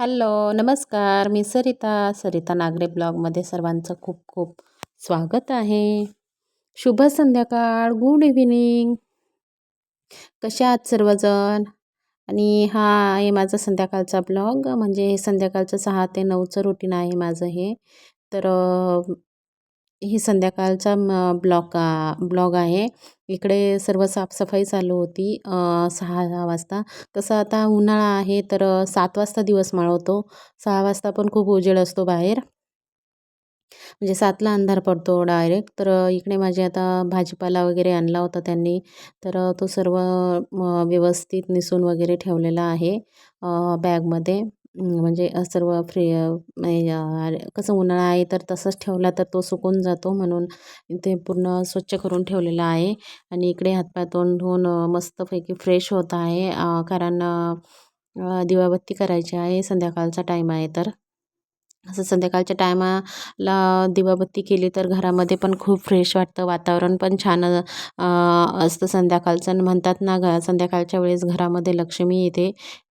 Hello नमस्कार. मी सरिता सरिता नागरे ब्लॉगमध्ये सर्वांचं खूप खूप स्वागत आहे. शुभ संध्याकाळ. गुड इव्हिनिंग कशा आहात सर्वजण? आणि हा आहे माझा संध्याकाळचा ब्लॉग. म्हणजे संध्याकाळचं सहा ते नऊचं रुटीन आहे माझं हे. तर ही संध्याकाळचा ब्लॉग ब्लॉग आहे. इकडे सर्व साफसफाई चालू होती सहा वाजता. कसं आता उन्हाळा आहे तर सात वाजता दिवस माळवतो. सहा वाजता पण खूप उजेड असतो बाहेर. म्हणजे सातला अंधार पडतो डायरेक्ट. तर इकडे माझे आता भाजीपाला वगैरे आणला होता त्यांनी. तर तो सर्व व्यवस्थित निसून वगैरे ठेवलेला आहे बॅगमध्ये. म्हणजे सर्व फ्री कसं उन्हाळा आहे तर तसंच ठेवला तर तो सुकून जातो म्हणून ते पूर्ण स्वच्छ करून ठेवलेलं आहे. आणि इकडे हातपाय तोंड धुवून मस्तपैकी फ्रेश होत आहे. कारण दिवाबत्ती करायची आहे संध्याकाळचा टाईम आहे तर. असं संध्याकाळच्या टायमाला दिवाबत्ती केली तर घरामध्ये पण खूप फ्रेश वाटतं. वातावरण पण छान असतं संध्याकाळचं. म्हणतात ना घ संध्याकाळच्या वेळेस घरामध्ये लक्ष्मी येते.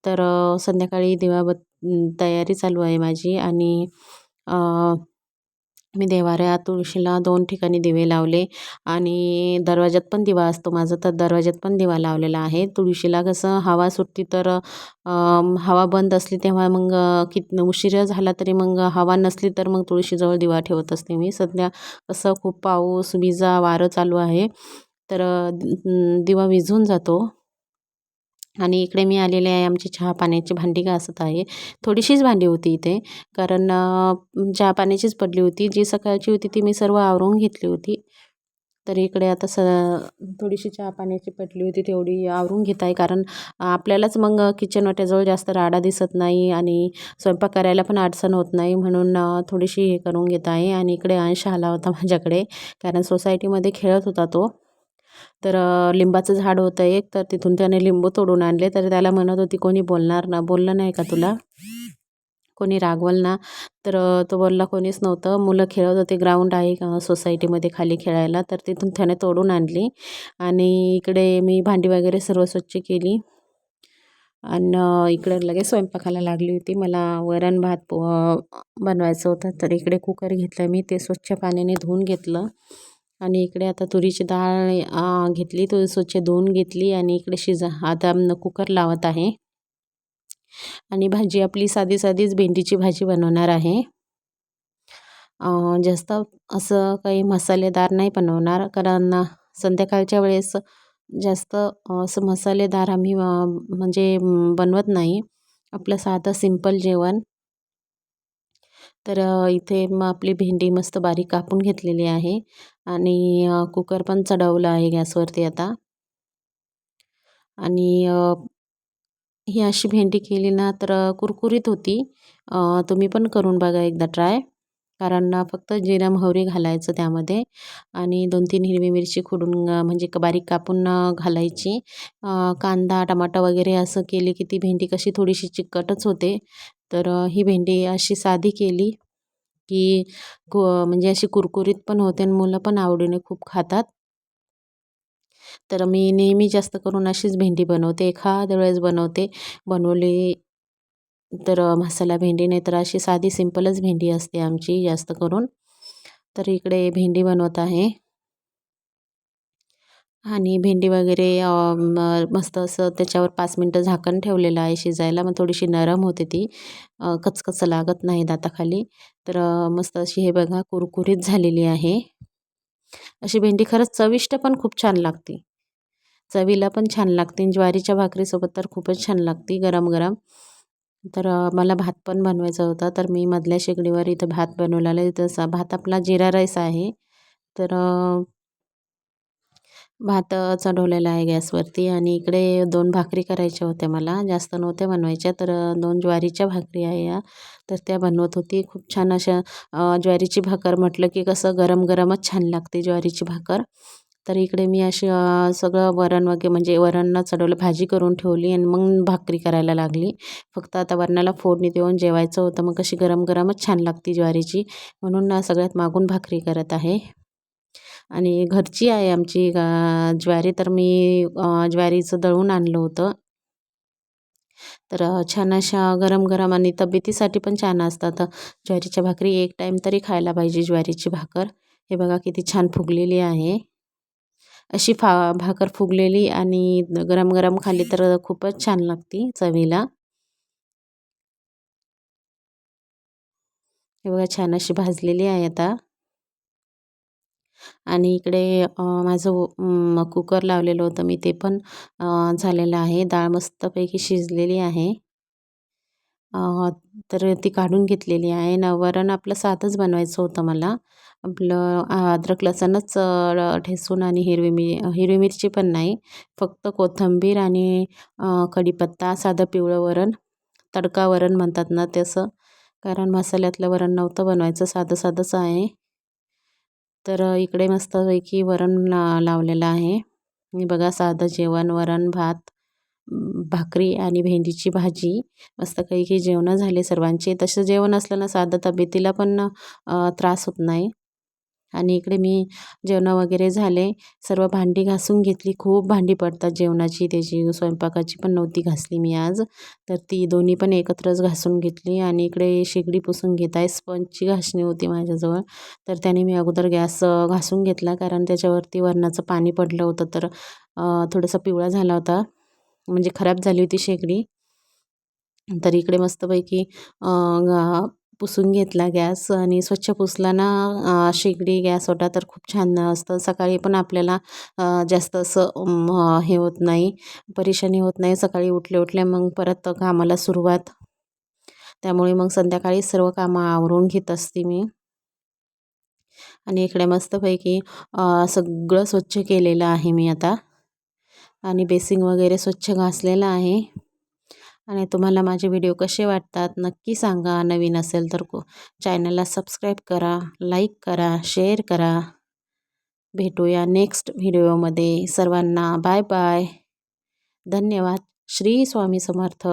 तर संध्याकाळी दिवाबत् तयारी चालू आहे माझी आणि मी देवाऱ्या तुळशीला दोन ठिकाणी दिवे लावले आणि दरवाज्यात पण दिवा असतो माझा तर दरवाज्यात पण दिवा लावलेला आहे. तुळशीला कसं हवा सुटती तर हवा बंद असली तेव्हा मग कित उशिरा झाला तरी मग हवा नसली तर मग तुळशीजवळ दिवा ठेवत असते मी. सध्या कसं खूप पाऊस विजा वारं चालू आहे. तर दिवा विझून जातो. आणि इकडे मी आलेले आहे आमची चहा पाण्याची भांडी घासत आहे. थोडीशीच भांडी होती इथे कारण चहा पाण्याचीच पडली होती. जी सकाळची होती ती मी सर्व आवरून घेतली होती. तर इकडे आता स थोडीशी चहा पाण्याची पडली होती तेवढी आवरून घेत आहे कारण आपल्यालाच मग किचन वाट्याजवळ जास्त राडा दिसत नाही आणि स्वयंपाक करायला पण अडचण होत नाही म्हणून थोडीशी हे करून घेत आहे. आणि इकडे अंश आला होता माझ्याकडे कारण सोसायटीमध्ये खेळत होता तो. तर लिंबाचं झाड होतं एक तर तिथून त्याने लिंबू तोडून आणले. तर त्याला म्हणत होती कोणी बोलणार ना? बोललं नाही का तुला? कोणी रागवल ना? तर तो बोलला कोणीच नव्हतं. मुलं खेळत होते ग्राउंड आहे सोसायटीमध्ये खाली खेळायला. तर तिथून त्याने तोडून आणली. आणि इकडे मी भांडी वगैरे सर्व स्वच्छ केली. आणि इकडे लगेच स्वयंपाकाला लागली होती. मला वरण भात बनवायचं होतं. तर इकडे कुकर घेतलं मी. ते स्वच्छ पाण्याने धुवून घेतलं. आणि इकडे आता तुरीची डाळ घेतली. तो स्वच्छ धुवून घेतली आणि इकडे शिजा आता कुकर लावत आहे. आणि भाजी आपली साधी साधीच भेंडीची भाजी बनवणार आहे. जास्त असं काही मसालेदार नाही बनवणार कारण संध्याकाळच्या वेळेस जास्त असं मसालेदार आम्ही म्हणजे बनवत नाही. आपलं साधं सिंपल जेवण. तर इथे मग आपली भेंडी मस्त बारीक कापून घेतलेली आहे आणि कुकर पण चढवलं आहे गॅसवरती आता. आणि ही अशी भेंडी केली ना तर कुरकुरीत होती. तुम्ही पण करून बघा एकदा ट्राय. कारण फक्त जिरा मोहरी घालायचं त्यामध्ये आणि दोन तीन हिरवी मिरची खोडून म्हणजे बारीक कापून घालायची. कांदा टमाटा वगैरे असं केली की ती भेंडी कशी थोडीशी चिकटच होते. तर ही भेंडी अशी साधी केली की म्हणजे अशी कुरकुरीत पण होते आणि मुलं पण आवडीने खूप खातात. तर मी नेहमी जास्त करून अशीच भेंडी बनवते. एखाद्या वेळेस बनवते. बनवली तर मसाला भेंडी नाही तर अशी साधी सिंपलच भेंडी असते आमची जास्त करून. तर इकडे भेंडी बनवत आहे. आणि भेंडी वगैरे मस्त असं त्याच्यावर पाच मिनटं झाकण ठेवलेलं आहे शिजायला. मग थोडीशी नरम होते ती. कचकच लागत नाही दाताखाली. तर मस्त अशी हे बघा कुरकुरीत झालेली आहे. अशी भेंडी खरंच चविष्ट पण खूप छान लागते. चवीला पण छान लागते. ज्वारीच्या भाकरीसोबत तर खूपच छान लागते गरम गरम. तर मला भात पण बनवायचा होता. तर मी मधल्या शेगडीवर इथं भात बनवलेला आहे. तसा भात आपला जिरा राईस आहे. तर भात चढवलेला आहे गॅसवरती आणि इकडे दोन भाकरी करायच्या होत्या मला. जास्त नव्हत्या बनवायच्या तर दोन ज्वारीच्या भाकरी आहे या. तर त्या बनवत होती. खूप छान अशा ज्वारीची भाकर म्हटलं की कसं गरम गरमच छान लागते ज्वारीची भाकर. तर इकडे मी अशी सगळं वरण वगैरे म्हणजे वरण चढवलं भाजी करून ठेवली आणि मग भाकरी करायला लागली. फक्त आता वरणाला फोडणी देऊन जेवायचं होतं. मग कशी गरम गरमच छान लागते ज्वारीची. म्हणून सगळ्यात मागून भाकरी करत आहे. आणि घरची आहे आमची ज्वारी तर मी ज्वारीचं दळून आणलं होतं. तर छान अशा गरम गरम आणि तब्येतीसाठी पण छान असतात. ज्वारीच्या भाकरी एक टाईम तरी खायला पाहिजे ज्वारीची भाकर. हे बघा किती छान फुगलेली आहे. अशी फा भाकर फुगलेली आणि गरम गरम खाली तर खूपच छान लागते चवीला. हे बघा छान अशी भाजलेली आहे आता. आणि इकडे माझं कुकर लावलेलं होतं. मी ते पण झालेलं आहे. डाळ मस्तपैकी शिजलेली आहे. तर ती काढून घेतलेली आहे. न वरण आपलं साधंच बनवायचं होतं मला. आपलं अद्रक लसणच ठेसून आणि हिरवी मिर हिरवी मिरची पण नाही. फक्त कोथिंबीर आणि कढीपत्ता साधं पिवळं वरण तडका वरण म्हणतात ना तसं. कारण मसाल्यातलं वरण नव्हतं बनवायचं. साधं साधंच आहे. तर इकडे मस्तपैकी वरण लावलेलं आहे. मी बघा साधं जेवण वरण भात भाकरी आणि भेंडीची भाजी. मस्त काही काही जेवणं झाले सर्वांचे. तसं जेवण असलं ना साधं तब्येतीला पण त्रास होत नाही. आणि इकडे मी जेवणं वगैरे झाले. सर्व भांडी घासून घेतली. खूप भांडी पडतात जेवणाची. त्याची स्वयंपाकाची पण नव्हती घासली मी आज. तर ती दोन्ही पण एकत्रच घासून घेतली आणि इकडे शेगडी पुसून घेत आहे. स्पंजची घासणी होती माझ्याजवळ. तर त्याने मी अगोदर गॅस घासून घेतला कारण त्याच्यावरती वरणाचं पाणी पडलं होतं. तर थोडासा पिवळा झाला होता. म्हणजे खराब झाली होती शेगडी. तर इकडे मस्तपैकी पुसून घेतला गॅस आणि स्वच्छ पुसला ना शेगडी गॅस होता तर खूप छान असतं. सकाळी पण आपल्याला जास्त असं हे होत नाही परेशानी होत नाही. सकाळी उठले उठले मग परत कामाला सुरुवात. त्यामुळे मग संध्याकाळी सर्व कामं आवरून घेत असते मी. आणि इकडे मस्तपैकी सगळं स्वच्छ केलेलं आहे मी आता. आणि बेसिंग वगैरे स्वच्छ घासलेलं आहे. आणि तुम्हाला माझे व्हिडिओ कसे वाटतात नक्की सांगा. नवीन असेल तर को चॅनलला सबस्क्राईब करा लाईक करा शेअर करा. भेटूया नेक्स्ट व्हिडिओमध्ये. सर्वांना बाय बाय धन्यवाद. श्री स्वामी समर्थ.